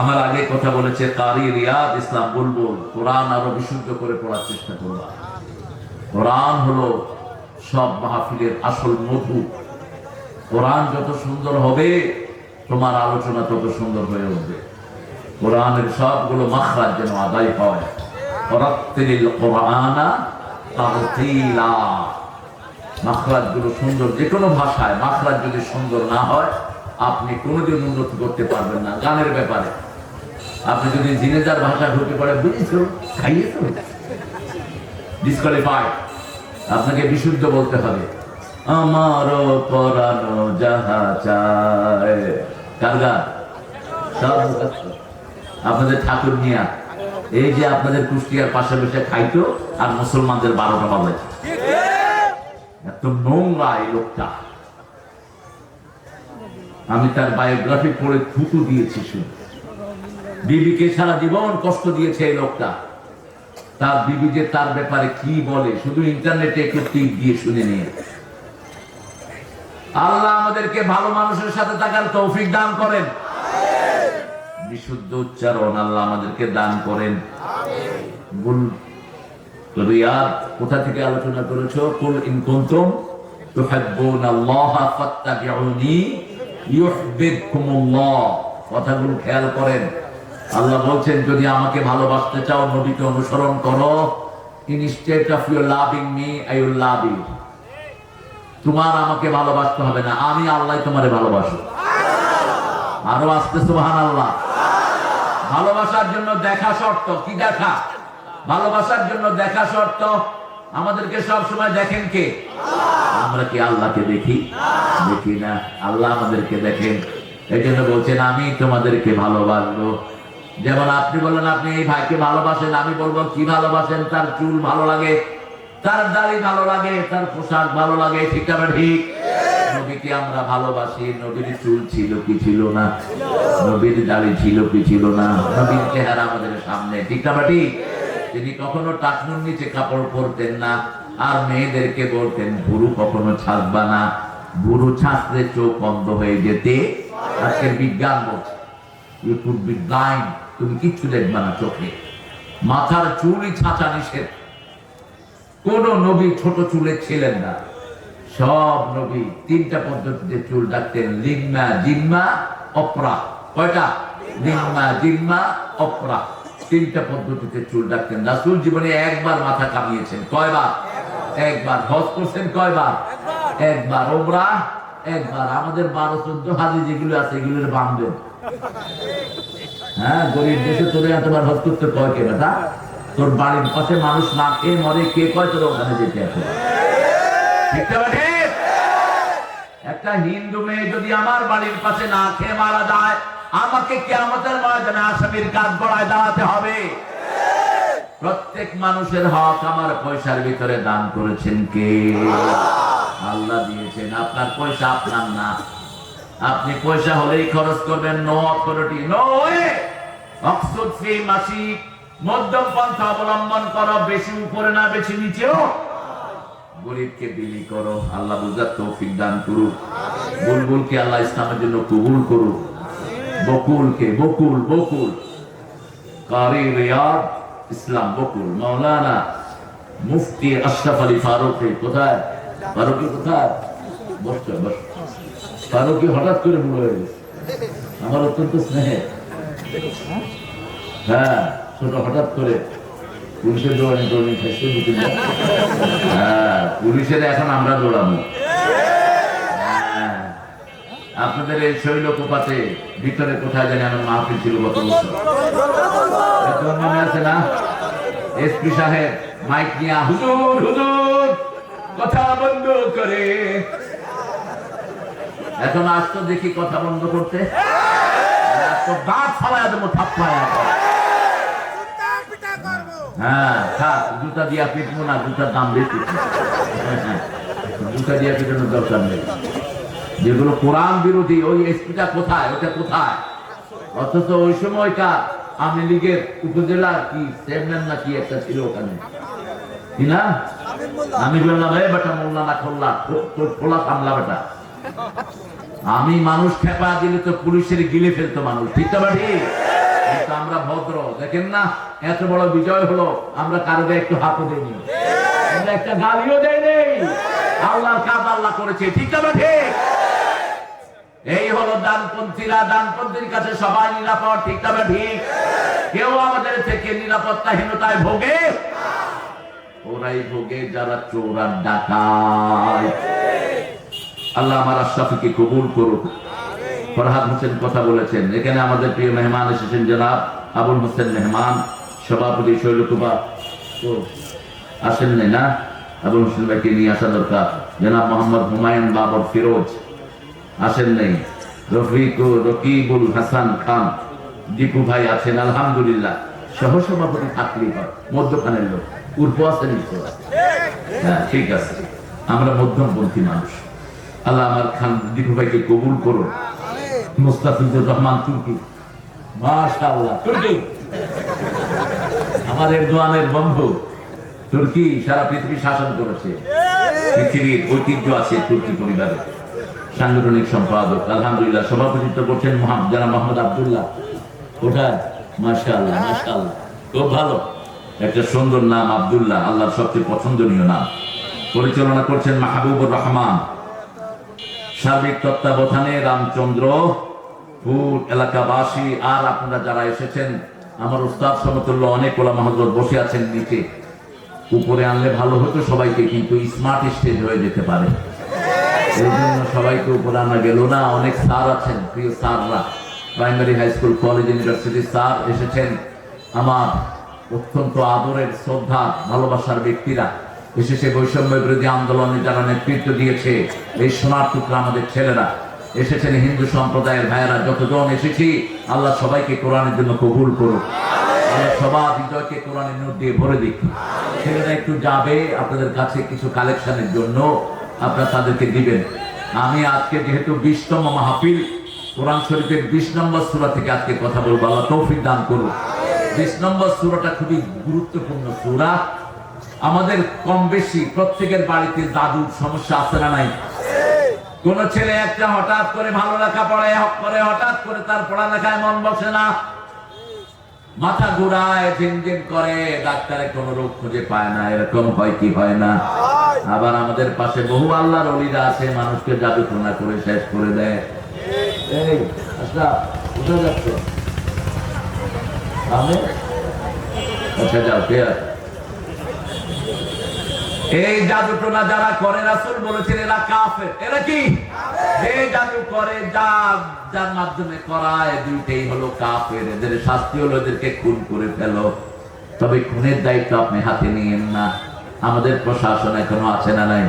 আমার আগে কথা বলেছে কারি রিয়াদ ইসলাম বুলবুল কোরআন আরও বিশুদ্ধ করে পড়ার চেষ্টা করবা। কোরআন হলো সব মাহফিলের আসল মধু। কোরআন যত সুন্দর হবে, তোমার আলোচনা তত সুন্দর হয়ে উঠবে। কোরআনের সবগুলো মাখরাজ যেন আদায় হয়। মাখরাজগুলো সুন্দর যে কোনো ভাষায় মাখরাজ যদি সুন্দর না হয়, আপনি কোনোদিন উন্নতি করতে পারবেন না। গানের ব্যাপারে আপনি যদি জিনেদার ভাষা ঢুকে পড়ে, বুঝেছ? খাইয়েছো? ডিসকোয়ালিফাইড আপনাকে বিশুদ্ধ বলতে হবে। আমারও পরানো যাহা চায়। কার? সব আপনাদের ঠাকুর নিয়া, এই যে আপনাদের কুষ্টিয়ার পাশে বসে খাইতো, আর মুসলমানদের বারোটা বাজে। এত নোংরা এই লোকটা। আমি তার বায়োগ্রাফি পড়ে থুতু দিয়েছি শুনে। বিবিকে সারা জীবন কষ্ট দিয়েছে এই লোকটা। তার বিবি যে তার ব্যাপারে কি বলে, শুধু ইন্টারনেটে একটু টিপ দিয়ে শুনে নিয়ে। আল্লাহ আমাদেরকে ভালো মানুষের সাথে থাকার তৌফিক দান করেন। বিশুদ্ধ উচ্চারণ আল্লাহ আমাদেরকে দান করেন। বল রিয়াদ, কোথা থেকে আলোচনা করেছ? কুল ইন কুনতুম তুহিব্বুনাল্লাহ ফাত্তাবিউনি ইউহিব্বুকুমুল্লাহ। কথাগুলো খেয়াল করেন। আল্লাহ বলছেন, যদি আমাকে ভালোবাসতে চাও, নবীকে অনুসরণ করো। Instead of your loving me I will love you তোমার আমাকে ভালোবাসতে হবে না, আমি আল্লাহ তোমারে ভালোবাসো আরও আসতে সুবহান আল্লাহ ভালোবাসার জন্য দেখা শর্ত, কি দেখা? ভালোবাসার জন্য দেখা শর্ত, আমাদেরকে সব সময় দেখেন কে? আমরা কি আল্লাহকে দেখি? দেখি না, আল্লাহ আমাদেরকে দেখেন। এই জন্য বলছেন, আমি তোমাদেরকে ভালোবাসবো। যেমন আপনি বললেন, আপনি এই ভাইকে ভালোবাসেন, আমি বলব, কি ভালোবাসেন? তার চুল ভালো লাগে, তার দাড়ি ভালো লাগে, তার পোশাক ভালো লাগে, ঠিক ঠিক। নবীকে আমরা ভালোবাসি, নবীর চুল ছিল কি ছিল না? নবীর দাড়ি ছিল কি ছিল না? নবীর চেহারা আমাদের সামনে, ঠিক ঠিক। তিনি কখনো টাকনুর নিচে কাপড় পরতেন না, আর মেয়েদেরকে বলতেন গুরু কখনো ছাড়বা না গুরু ছাঁচলে চোখ বন্ধ হয়ে যেতে। আজকের বিজ্ঞান বলছে ইউ কুড বি ব্লাইন্ড তুমি কিচ্ছু দেখবে না চোখে। মাথার চুলই ছাঁচা নিষেধ। কোন নবী ছোট চুলে ছিলেন না। সব নবী তিনটা পদ্ধতিতে চুল ডাকতেন, লিম্মা জিম্মা অপরা। কয়টা? লিম্মা জিম্মা অপরা। তিনটা পদ্ধতিতে চুল ডাকতেন। রাসুল জীবনে একবার মাথা কামিয়েছেন। কয়বার? একবার হজ করছেন কয়বার? একবার ওমরা, একবার আমাদের বারো চোদ্দ হাজি যেগুলো আছে এগুলো বাঁধবেন হ্যাঁ গরিব দেশে তোরে তোমার হজ করতে কয় কে বেটা? তোর বাড়ির পাশে মানুষ না খেয়ে মরে কে কয় তোর ওখানে যেতে আছে? একটা হিন্দু মেয়ে যদি আমার বাড়ির পাশে না খেয়ে মারা যায়, আমাকে কেমতের ময়দানে আসামির কাজ গড়ায় দাঁড়াতে হবে। প্রত্যেক মানুষের হক আমার পয়সার ভিতরে দান করেছেন কে? আল্লাহ দিয়েছেন। আপনার পয়সা আপনার না। আপনি পয়সা হলেই খরচ করবেন নো অথরিটি নো অক্সফোর্ড মধ্যম অবলম্বন করো, বেশি উপরে না, বেশি নিচেও। গরিবকে বিলি করো, আল্লাহ বুঝার দান করুক। বুলবুলকে আল্লাহ ইসলামের জন্য কবুল করুক। বকুলকে বকুল বকুল। কারি রিয়াদ, ইসলাম বকুল। মাওলানা মুফতি আশরাফ আলী ফারুকি কোথায়? ফারুকি কোথায়? বসছো বস ফারুকি হঠাৎ করে বুড়ো হয়ে গেছে। আমার অত্যন্ত স্নেহে। হ্যাঁ ছোট হঠাৎ করে পুলিশের দৌড়ানি দৌড়ানি খাইছে হ্যাঁ পুলিশের এখন আমরা হ্যাঁ। আপনাদের এই শৈল কোপাতে ভিতরে কোথায় জানি আমার মাহফিল ছিল গত বছর। মনে আছে না? এসপি সাহেব মাইক নিয়ে, হুজুর হুজুর, কথা বন্ধ করে। এখন আসতো দেখি কথা বন্ধ করতে। দাঁত দেবো হ্যাঁ থাক জুতা দিয়া পিটবো না জুতার দাম বেশি। জুতা দিয়া পিটানোর দরকার নেই। যেগুলো কোরআন বিরোধী ওই এসপিটা কোথায় ওটা কোথায়? অথচ ওই সময়কার আওয়ামী লীগের উপজেলা কি চেয়ারম্যান না কি একটা ছিল ওখানে? কি না? আমি বললাম এ বেটা মোল্লা না খোল্লা তোর খোলা সামলা বেটা। আমি মানুষ খেপা দিলে তো পুলিশের গিলে ফেলতো মানুষ, ঠিক তো ঠিক তো আমরা ভদ্র, দেখেন না, এত বড় বিজয় হলো, আমরা কারোকে একটু হাতও দেয়নি আমরা একটা গালিও দেয় নেই। আল্লাহর কাজ আল্লাহ করেছে, ঠিক না ঠিক এই হলো ডানপন্থীরা ডানপন্থীর কাছে সবাই নিরাপদ, ঠিক না ঠিক কেউ আমাদের থেকে নিরাপত্তাহীনতায় ভোগে? ওরাই ভোগে যারা চোরার ডাকায় আল্লাহ আমার আশরাফিকে কবুল করুক। ফরহাদ হোসেন কথা বলেছেন। এখানে আমাদের প্রিয় মেহমান এসেছেন জনাব আবুল হোসেন মেহমান, সভাপতি শৈলকুবা ও, আসেন নাই না? আবুল হোসেন ভাইকে নিয়ে আসা দরকার। জনাব মোহাম্মদ হুমায়ুন বাবর ফিরোজ, আসেন নাই? রফিক রকিবুল হাসান খান, দীপু ভাই আছেন, আলহামদুলিল্লাহ। সহসভাপতি থাকলেই হয়, মধ্যখানের লোক। পূর্ব আছে নিশ্চয় আছে। হ্যাঁ ঠিক আছে। আমরা মধ্যমপন্থী মানুষ। আল্লাহ আমার খান দীপু ভাইকে কবুল করুন। মুস্তাফিজুর রহমান তুর্কি মাশাআল্লাহ, তুর্কি। আমাদের দোয়ানের বন্ধু, তুর্কি, সারা পৃথিবী শাসন করেছে। পৃথিবীর ঐতিহ্য আছে তুর্কি পরিবারে। সাংগঠনিক সম্পাদক, আলহামদুলিল্লাহ, সভাপতিত্ব করছেন জানা মোহাম্মদ আব্দুল্লাহ। ওটা, মাশাআল্লাহ মাশাআল্লাহ। খুব ভালো। একটা সুন্দর নাম আবদুল্লাহ, আল্লাহর সবচেয়ে পছন্দনীয় নাম। পরিচালনা করছেন মাহবুবুর রহমান। সার্বিক তত্ত্বাবধানে রামচন্দ্র পুর এলাকাবাসী আর আপনারা যারা এসেছেন, আমার উস্তাদ সমতুল্য অনেক ওলামা হজরত বসে আছেন নিচে। উপরে আনলে ভালো হতো, সবাইকে কিন্তু স্মার্ট স্টেজ হয়ে যেতে পারে। এই জন্য সবাইকে উপরে আনা গেল না, অনেক স্যার আছেন, প্রিয় স্যাররা। Primary high school college university sir এসেছেন। আমার অত্যন্ত আদরের শ্রদ্ধা ভালোবাসার ব্যক্তিরা। এসেছে বৈষম্য বিরোধী আন্দোলনে যারা নেতৃত্ব দিয়েছে এই সোনার টুকরা আমাদের ছেলেরা। এসেছেন হিন্দু সম্প্রদায়ের ভাইয়েরা, যতজন এসেছি, আল্লাহ সবাইকে কোরআনের জন্য কবুল করুক। সবার নোট দিয়ে ভরে দিক। ছেলেরা একটু যাবে আপনাদের কাছে কিছু কালেকশনের জন্য, আপনারা তাদেরকে দিবেন। আমি আজকে যেহেতু বিশতম মাহফিল, কোরআন শরীফের বিশ নম্বর সুরা থেকে আজকে কথা বলব। আল্লাহ তৌফিক দান করুন বিশ নম্বর সুরাটা খুবই গুরুত্বপূর্ণ সুরা। আমাদের কম বেশি প্রত্যেকের বাড়িতে জাদুর সমস্যা আছে না নাই? কোন ছেলে একটা হঠাৎ করে ভালো লেখা পড়ে করে, হঠাৎ করে তার পড়ালেখায় মন বসে না? মাথা ঘুরায়, ঝিনঝিন করে, ডাক্তারে কোনো রোগ খুঁজে পায় না, এরকম হয় কি হয় না? আবার আমাদের পাশে বহু আল্লাহর অলিরা আছে, মানুষকে জাদু টোনা করে শেষ করে দেয়। এই আচ্ছা? আচ্ছা যাও, কে আছে? এই জাদু টোনা যারা করে রাসুল বলেছেন এরা কাফের। এরা কি? এই জাদু করে যার যার মাধ্যমে করায় দুইটাই হলো কাফের। এদের শাস্তি হলো এদেরকে খুন করে ফেলো। তবে খুনের দায়িত্ব আপনি হাতে নিয়েন না। আমাদের প্রশাসন এখনও আছে না নাই?